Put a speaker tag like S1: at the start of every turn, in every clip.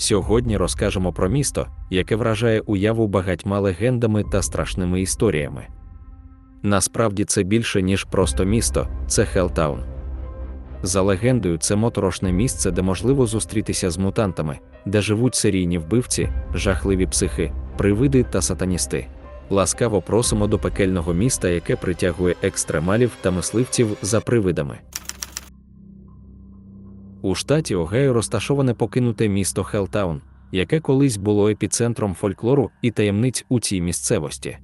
S1: Сьогодні розкажемо про місто, яке вражає уяву багатьма легендами та страшними історіями. Насправді це більше, ніж просто місто, це Хелтаун. За легендою, це моторошне місце, де можливо зустрітися з мутантами, де живуть серійні вбивці, жахливі психи, привиди та сатаністи. Ласкаво просимо до пекельного міста, яке притягує екстремалів та мисливців за привидами. У штаті Огайо розташоване покинуте місто Хелтаун, яке колись було епіцентром фольклору і таємниць у цій місцевості.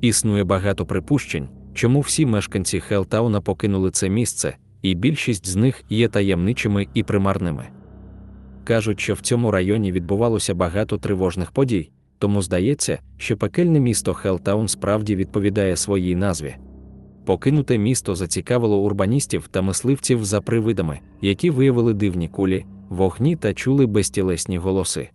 S1: Існує багато припущень, чому всі мешканці Хелтауна покинули це місце, і більшість з них є таємничими і примарними. Кажуть, що в цьому районі відбувалося багато тривожних подій, тому здається, що пекельне місто Хелтаун справді відповідає своїй назві. Покинуте місто зацікавило урбаністів та мисливців за привидами, які виявили дивні кулі, вогні та чули безтілесні голоси.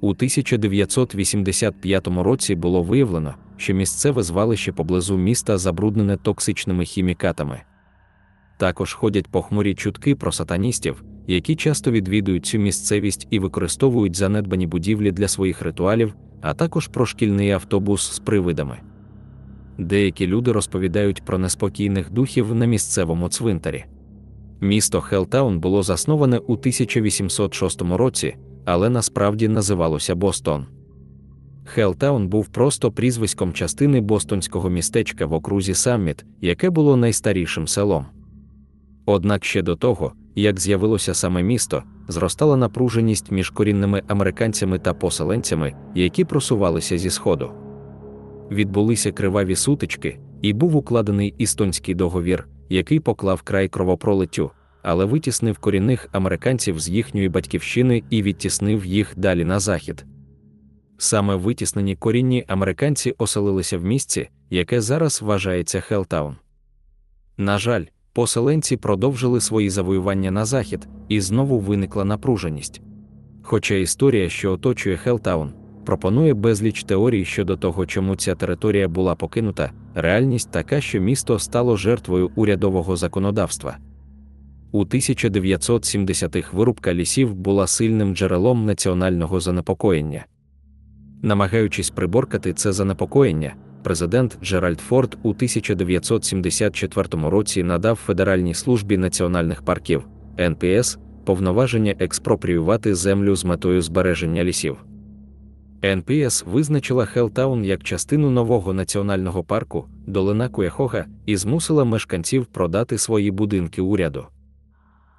S1: У 1985 році було виявлено, що місцеве звалище поблизу міста забруднене токсичними хімікатами. Також ходять похмурі чутки про сатаністів, які часто відвідують цю місцевість і використовують занедбані будівлі для своїх ритуалів, а також про шкільний автобус з привидами. Деякі люди розповідають про неспокійних духів на місцевому цвинтарі. Місто Хелтаун було засноване у 1806 році, але насправді називалося Бостон. Хелтаун був просто прізвиськом частини бостонського містечка в окрузі Самміт, яке було найстарішим селом. Однак ще до того, як з'явилося саме місто, зростала напруженість між корінними американцями та поселенцями, які просувалися зі сходу. Відбулися криваві сутички, і був укладений істонський договір, який поклав край кровопролиттю, але витіснив корінних американців з їхньої батьківщини і відтіснив їх далі на захід. Саме витіснені корінні американці оселилися в місці, яке зараз вважається Хелтаун. На жаль, поселенці продовжили свої завоювання на захід, і знову виникла напруженість. Хоча історія, що оточує Хелтаун, пропонує безліч теорій щодо того, чому ця територія була покинута, реальність така, що місто стало жертвою урядового законодавства. У 1970-х вирубка лісів була сильним джерелом національного занепокоєння. Намагаючись приборкати це занепокоєння, президент Джеральд Форд у 1974 році надав Федеральній службі національних парків НПС повноваження експропріювати землю з метою збереження лісів. НПС визначила Хелтаун як частину нового національного парку Долина Куяхога і змусила мешканців продати свої будинки уряду.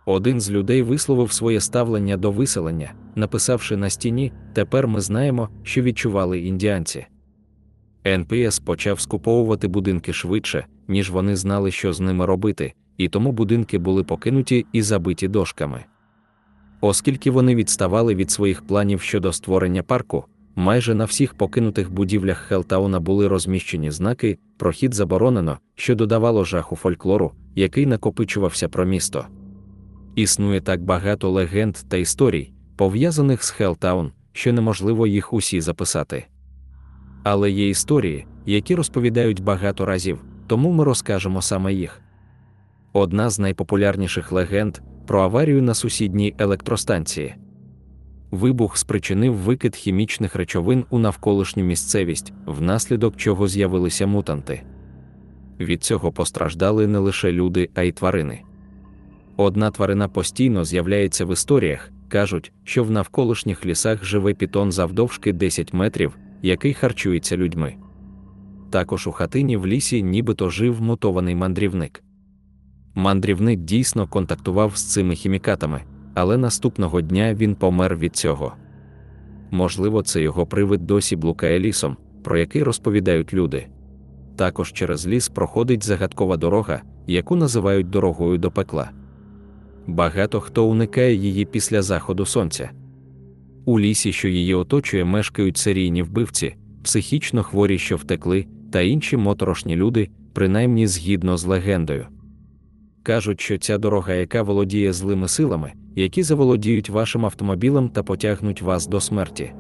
S1: Один з людей висловив своє ставлення до виселення, написавши на стіні: Тепер ми знаємо, що відчували індіанці. НПС почав скуповувати будинки швидше, ніж вони знали, що з ними робити, і тому будинки були покинуті і забиті дошками. Оскільки вони відставали від своїх планів щодо створення парку, майже на всіх покинутих будівлях Хелтауна були розміщені знаки, прохід заборонено, що додавало жаху фольклору, який накопичувався про місто. Існує так багато легенд та історій, пов'язаних з Хелтаун, що неможливо їх усі записати. Але є історії, які розповідають багато разів, тому ми розкажемо саме їх. Одна з найпопулярніших легенд про аварію на сусідній електростанції. Вибух спричинив викид хімічних речовин у навколишню місцевість, внаслідок чого з'явилися мутанти. Від цього постраждали не лише люди, а й тварини. Одна тварина постійно з'являється в історіях, кажуть, що в навколишніх лісах живе пітон завдовжки 10 метрів, який харчується людьми. Також у хатині в лісі нібито жив мутований мандрівник. Мандрівник дійсно контактував з цими хімікатами, але наступного дня він помер від цього. Можливо, це його привид досі блукає лісом, про який розповідають люди. Також через ліс проходить загадкова дорога, яку називають дорогою до пекла. Багато хто уникає її після заходу сонця. У лісі, що її оточує, мешкають серійні вбивці, психічно хворі, що втекли, та інші моторошні люди, принаймні згідно з легендою. Кажуть, що ця дорога, яка володіє злими силами, які заволодіють вашим автомобілем та потягнуть вас до смерті.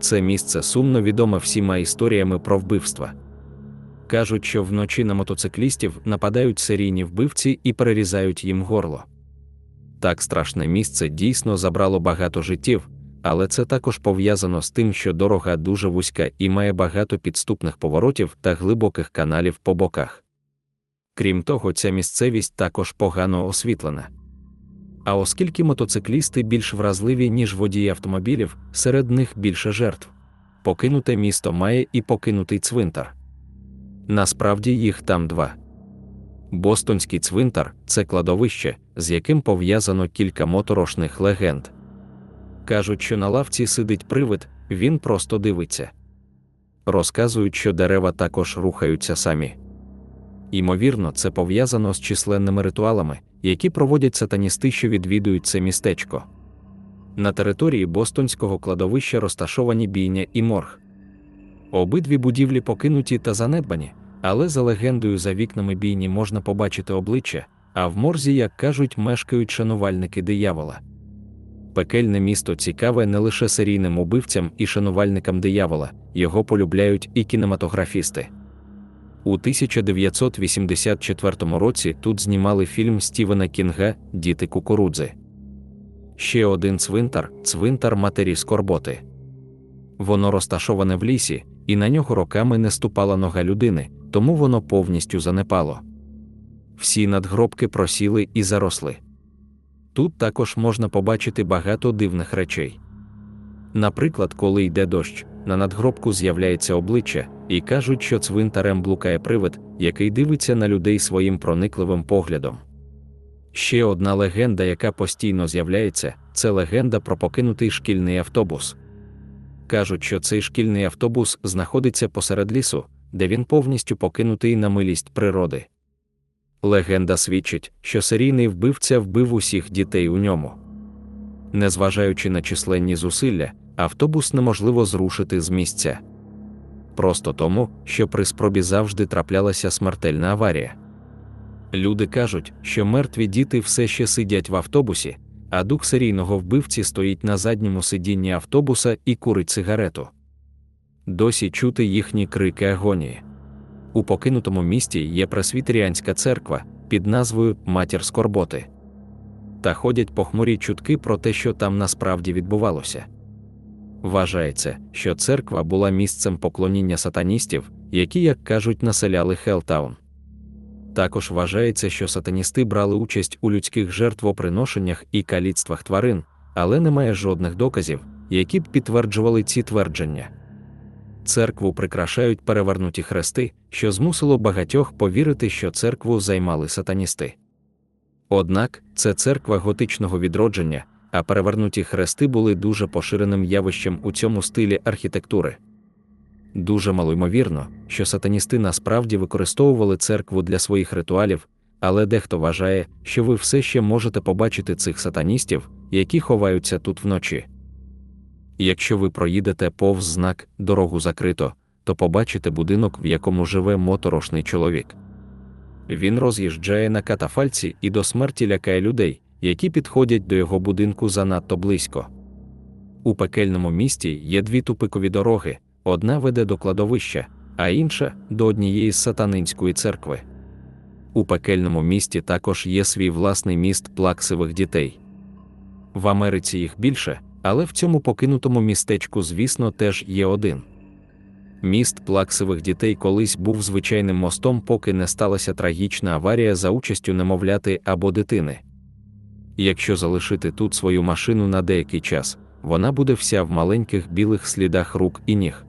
S1: Це місце сумно відоме всіма історіями про вбивства. Кажуть, що вночі на мотоциклістів нападають серійні вбивці і перерізають їм горло. Так страшне місце дійсно забрало багато життів, але це також пов'язано з тим, що дорога дуже вузька і має багато підступних поворотів та глибоких каналів по боках. Крім того, ця місцевість також погано освітлена. А оскільки мотоциклісти більш вразливі, ніж водії автомобілів, серед них більше жертв. Покинуте місто має і покинутий цвинтар. Насправді їх там два. Бостонський цвинтар це кладовище, з яким пов'язано кілька моторошних легенд. Кажуть, що на лавці сидить привид, він просто дивиться. Розказують, що дерева також рухаються самі. Ймовірно, це пов'язано з численними ритуалами, які проводять сатаністи, що відвідують це містечко. На території Бостонського кладовища розташовані бійня і морг. Обидві будівлі покинуті та занедбані, але за легендою за вікнами бійні можна побачити обличчя, а в морзі, як кажуть, мешкають шанувальники диявола. Пекельне місто цікаве не лише серійним убивцям і шанувальникам диявола, його полюбляють і кінематографісти. У 1984 році тут знімали фільм Стівена Кінга Діти кукурудзи. Ще один цвинтар цвинтар матері Скорботи. Воно розташоване в лісі, і на нього роками не ступала нога людини, тому воно повністю занепало. Всі надгробки просіли і заросли. Тут також можна побачити багато дивних речей. Наприклад, коли йде дощ, на надгробку з'являється обличчя, і кажуть, що цвинтарем блукає привид, який дивиться на людей своїм проникливим поглядом. Ще одна легенда, яка постійно з'являється, це легенда про покинутий шкільний автобус. Кажуть, що цей шкільний автобус знаходиться посеред лісу, де він повністю покинутий на милість природи. Легенда свідчить, що серійний вбивця вбив усіх дітей у ньому. Незважаючи на численні зусилля, автобус неможливо зрушити з місця. Просто тому, що при спробі завжди траплялася смертельна аварія. Люди кажуть, що мертві діти все ще сидять в автобусі, а дух серійного вбивці стоїть на задньому сидінні автобуса і курить сигарету. Досі чути їхні крики агонії. У покинутому місті є пресвітеріанська церква під назвою Матір Скорботи. Та ходять похмурі чутки про те, що там насправді відбувалося. Вважається, що церква була місцем поклоніння сатаністів, які, як кажуть, населяли Хелтаун. Також вважається, що сатаністи брали участь у людських жертвоприношеннях і каліцтвах тварин, але немає жодних доказів, які б підтверджували ці твердження. Церкву прикрашають перевернуті хрести, що змусило багатьох повірити, що церкву займали сатаністи. Однак це церква готичного відродження, а перевернуті хрести були дуже поширеним явищем у цьому стилі архітектури. Дуже малоймовірно, що сатаністи насправді використовували церкву для своїх ритуалів, але дехто вважає, що ви все ще можете побачити цих сатаністів, які ховаються тут вночі. Якщо ви проїдете повз знак дорогу закрито, то побачите будинок, в якому живе моторошний чоловік. Він роз'їжджає на катафальці і до смерті лякає людей, які підходять до його будинку занадто близько. У пекельному місті є дві тупикові дороги одна веде до кладовища, а інша до однієї з сатанинської церкви. У пекельному місті також є свій власний міст плаксивих дітей. В Америці їх більше, але в цьому покинутому містечку, звісно, теж є один. Міст плаксивих дітей колись був звичайним мостом, поки не сталася трагічна аварія за участю немовляти або дитини. Якщо залишити тут свою машину на деякий час, вона буде вся в маленьких білих слідах рук і ніг.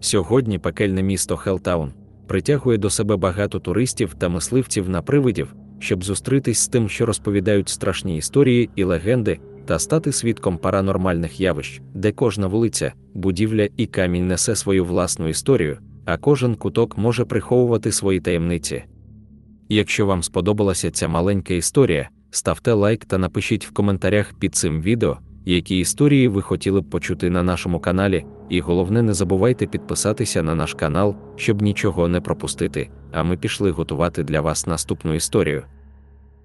S1: Сьогодні пекельне місто Хелтаун притягує до себе багато туристів та мисливців на привидів, щоб зустрітись з тим, що розповідають страшні історії і легенди, та стати свідком паранормальних явищ, де кожна вулиця, будівля і камінь несе свою власну історію, а кожен куток може приховувати свої таємниці. Якщо вам сподобалася ця маленька історія, ставте лайк та напишіть в коментарях під цим відео, які історії ви хотіли б почути на нашому каналі, і головне, не забувайте підписатися на наш канал, щоб нічого не пропустити, а ми пішли готувати для вас наступну історію.